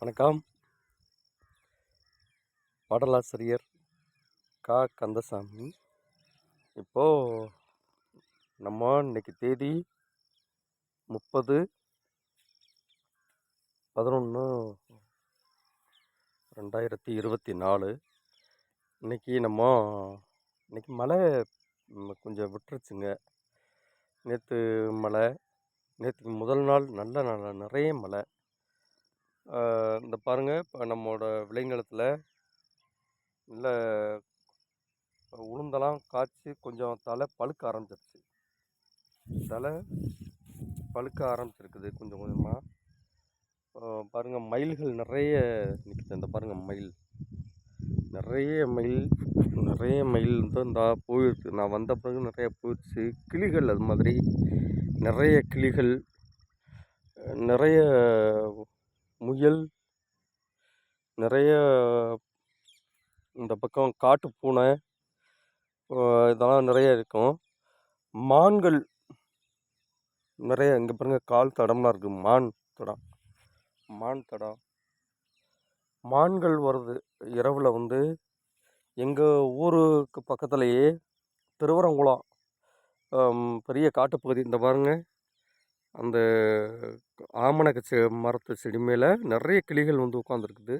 வணக்கம். பாடலாசிரியர் கா. கந்தசாமி. இப்போது நம்ம இன்னைக்கு தேதி முப்பது பதினொன்று ரெண்டாயிரத்தி இருபத்தி நாலு. இன்னைக்கு நம்ம இன்னைக்கு மழை கொஞ்சம் விட்டுருச்சுங்க. நேற்று மழை நேற்றுக்கு முதல் நாள் நல்ல நல்ல நிறைய மழை. இந்த பாருங்கள் இப்போ நம்மளோட விளைநிலத்தில் நல்ல உளுந்தெல்லாம் காய்ச்சி கொஞ்சம் தலை பழுக்க ஆரம்பிச்சிருச்சு. தலை பழுக்க ஆரம்பிச்சிருக்குது கொஞ்சம் கொஞ்சமாக பாருங்கள் மயில்கள் நிறைய நிற்குது இந்த பாருங்கள் மயில். நிறைய மயில் நிறைய மயில் வந்து இந்த போயிருக்கு. நான் வந்த பிறகு நிறைய போயிடுச்சு. கிளிகள் அது மாதிரி நிறைய கிளிகள் நிறைய முயல் நிறைய இந்த பக்கம் காட்டு பூனை இதெல்லாம் நிறைய இருக்கும். மான்கள் நிறைய இங்கே பாருங்க கால் தடம்லாம் இருக்குது மான் தடம் மான் தடம் மான்கள் வருது இரவில் வந்து எங்கள் ஊருக்கு பக்கத்துலேயே திருவரங்குளம் பெரிய காட்டுப்பகுதி இந்த பாருங்கள் அந்த ஆமணக்கு செ மரத்து செடி மேலே நிறைய கிளிகள் வந்து உட்காந்துருக்குது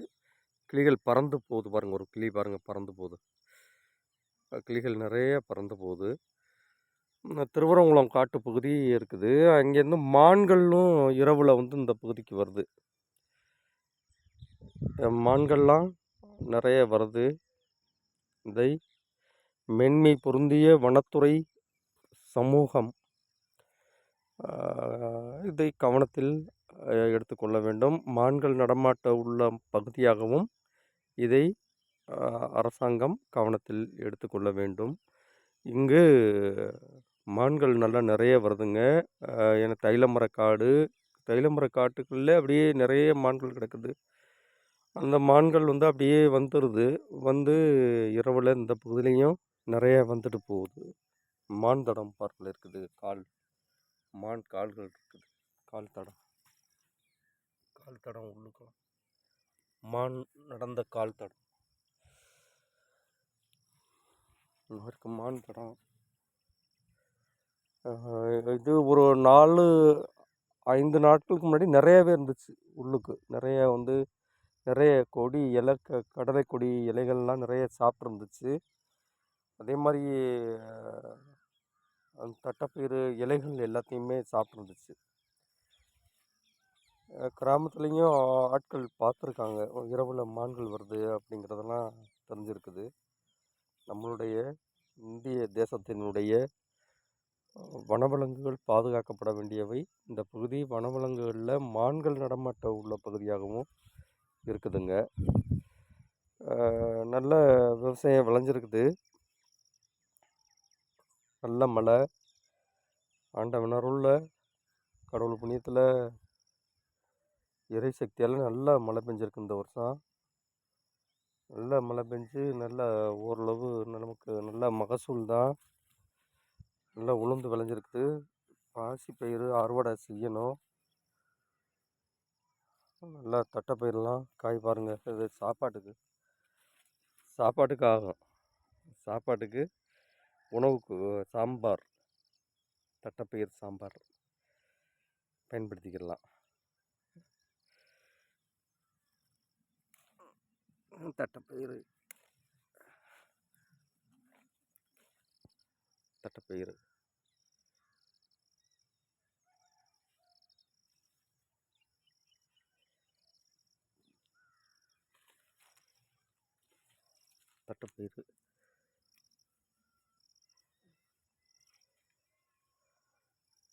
கிளிகள் பறந்து போகுது பாருங்கள் ஒரு கிளி பாருங்கள் பறந்து போகுது. கிளிகள் நிறைய பறந்து போகுது. திருவரங்குளம் காட்டு பகுதி இருக்குது. அங்கேருந்து மான்களும் இரவில் வந்து இந்த பகுதிக்கு வருது. மான்கள்லாம் நிறைய வருது. இதை மென்மை பொருந்திய வனத்துறை சமூகம் இதை கவனத்தில் எடுத்துக்கொள்ள வேண்டும். மான்கள் நடமாட்ட உள்ள பகுதியாகவும் இதை அரசாங்கம் கவனத்தில் எடுத்துக்கொள்ள வேண்டும். இங்கு மான்கள் நல்லா நிறைய வருதுங்க. ஏன்னா தைலமர காடு தைலமரக்காடு தைலமரக்காட்டுக்குள்ளே அப்படியே நிறைய மான்கள் கிடக்குது. அந்த மான்கள் வந்து அப்படியே வந்துடுது வந்து இரவில் இந்த பகுதியிலையும் நிறைய வந்துட்டு போகுது. மான் தடம் பார்க்கல இருக்குது. கால் மான் கால்கள் இருக்குது. கால் தடம். கால் தடம் உள்ளுக்கு மான் நடந்த கால் தடம். இங்க இருக்கு மான் தடம். இது ஒரு நாலு ஐந்து நாட்களுக்கு முன்னாடி நிறையவே இருந்துச்சு உள்ளுக்கு. நிறைய வந்து நிறைய கொடி இலை க கடலை கொடி இலைகள்லாம் நிறைய சாப்பிட்ருந்துச்சு அதே மாதிரி அந்த தட்டைப்பயிறு இலைகள் எல்லாத்தையுமே சாப்பிட்ருந்துச்சு கிராமத்துலேயும் ஆட்கள் பார்த்துருக்காங்க. இரவில் மான்கள் வருது அப்படிங்கிறதெல்லாம் தெரிஞ்சிருக்குது. நம்மளுடைய இந்திய தேசத்தினுடைய வனவிலங்குகள் பாதுகாக்கப்பட வேண்டியவை. இந்த பகுதி வனவிலங்குகளில் மான்கள் நடமாட்ட உள்ள பகுதியாகவும் இருக்குதுங்க. நல்ல விவசாயம் விளைஞ்சிருக்குது. நல்ல மழை ஆண்டவனருள்ள கடவுள் புண்ணியத்தில் இறை சக்தியால் நல்லா மழை பெஞ்சிருக்கு இந்த வருஷம். நல்லா மழை பெஞ்சு நல்லா ஓரளவு நமக்கு நல்ல மகசூல் தான். நல்லா உளுந்து விளைஞ்சிருக்குது. பாசி பயிர் அறுவடை செய்யணும். நல்லா தட்டைப்பயிரெலாம் காய் பாருங்க. இது சாப்பாட்டுக்கு சாப்பாட்டுக்கு ஆகும். சாப்பாட்டுக்கு உணவுக்கு சாம்பார் தட்டைப்பயிர் சாம்பார் பயன்படுத்திக்கிடலாம். தட்டைப்பயிறு தட்டைப்பயிறு தட்டைப்பயிறு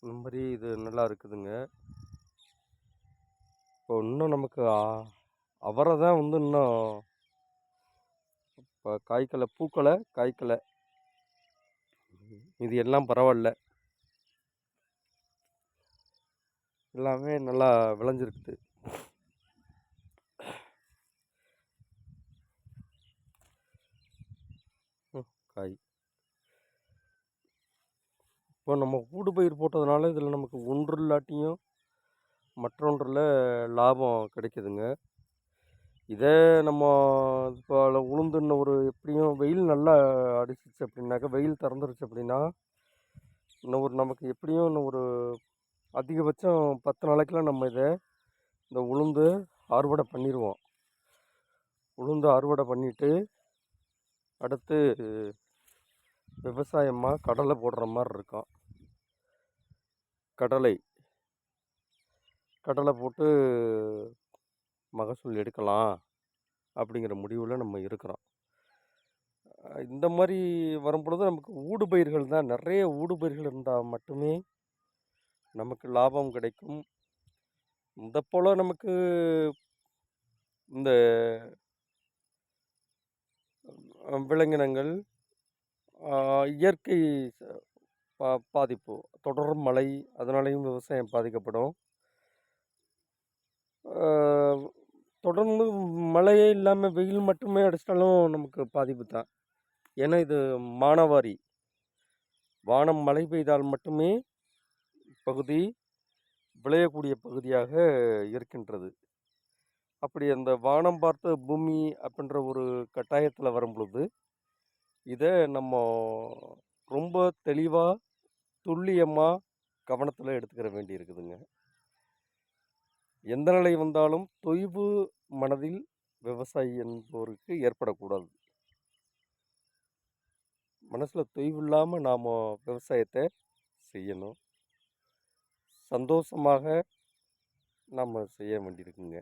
இந்த மாதிரி இது நல்லா இருக்குதுங்க. இப்போ இன்னும் நமக்கு அவரை தான் வந்து இன்னும் இப்போ காய்க்கலை பூக்களை காய்க்கலை இது எல்லாம் பரவாயில்ல எல்லாமே நல்லா விளைஞ்சிருக்குது. காய். இப்போ நம்ம ஊடுபயிர் போட்டதுனால இதில் நமக்கு ஒன்று இல்லாட்டியும் மற்றொன்றில் லாபம் கிடைக்குதுங்க. இதே நம்ம இப்போ உளுந்து இன்னும் ஒரு எப்படியும் வெயில் நல்லா அடிச்சிச்சு அப்படின்னாக்கா வெயில் திறந்துருச்சு அப்படின்னா இன்னும் ஒரு நமக்கு எப்படியும் இன்னும் ஒரு அதிகபட்சம் பத்து நாளைக்கெலாம் நம்ம இதை இந்த உளுந்து அறுவடை பண்ணிடுவோம் உளுந்து அறுவடை பண்ணிவிட்டு அடுத்து விவசாயமாக கடலை போடுற மாதிரி இருக்கும். கடலை. கடலை போட்டு மகசூல் எடுக்கலாம் அப்படிங்கிற முடிவில் நம்ம இருக்கிறோம். இந்த மாதிரி வரும்பொழுது நமக்கு ஊடுபயிர்கள் தான் நிறைய ஊடுபயிர்கள் இருந்தால் மட்டுமே நமக்கு லாபம் கிடைக்கும். இந்த போல் நமக்கு இந்த விலங்கினங்கள் இயற்கை பா பாதிப்பு தொடர் மழை அதனாலேயும் விவசாயம் பாதிக்கப்படும். தொடர்ந்து மழையே இல்லாமல் வெயில் மட்டுமே அடிச்சிட்டாலும் நமக்கு பாதிப்பு தான். ஏன்னா இது மானாவாரி. வானம் மழை பெய்தால் மட்டுமே பகுதி விளையக்கூடிய பகுதியாக இருக்கின்றது. அப்படி அந்த வானம் பார்த்த பூமி அப்படின்ற ஒரு கட்டாயத்தில் வரும் பொழுது இதை நம்ம ரொம்ப தெளிவாக துல்லியமாக கவனத்தில் எடுத்துக்கிற வேண்டி இருக்குதுங்க. எந்த நிலை வந்தாலும் தொய்வு மனதில் விவசாயி என்பவருக்கு ஏற்படக்கூடாது. மனசில் தொய்வு இல்லாமல் நாம் விவசாயத்தை செய்யணும். சந்தோஷமாக நாம் செய்ய வேண்டியிருக்குங்க.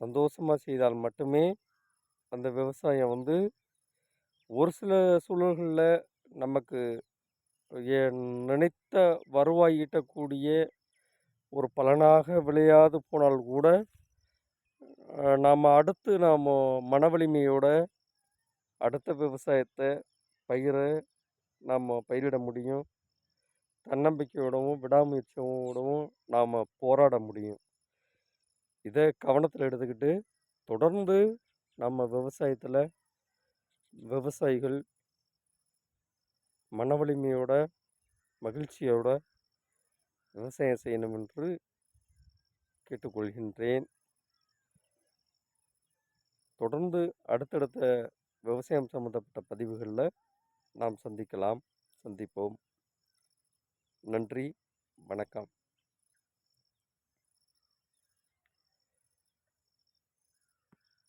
சந்தோஷமாக செய்தால் மட்டுமே அந்த விவசாயம் வந்து ஒரு சில சூழல்களில் நமக்கு நினைத்த வருவாய் ஈட்டக்கூடிய ஒரு பலனாக விளையாது போனால் கூட நாம் அடுத்து நாம் மன வலிமையோட அடுத்த விவசாயத்தை பயிரை நாம் பயிரிட முடியும். தன்னம்பிக்கையோடவும் விடாமுயற்சியோடவும் நாம் போராட முடியும். இதை கவனத்தில் எடுத்துக்கிட்டு தொடர்ந்து நம்ம விவசாயத்தில் விவசாயிகள் மன வலிமையோட மகிழ்ச்சியோட விவசாயம் செய்யணும் என்று கேட்டுக்கொள்கின்றேன். தொடர்ந்து அடுத்தடுத்த விவசாயம் சம்மந்தப்பட்ட பதிவுகளில் நாம் சந்திக்கலாம். சந்திப்போம். நன்றி. வணக்கம்.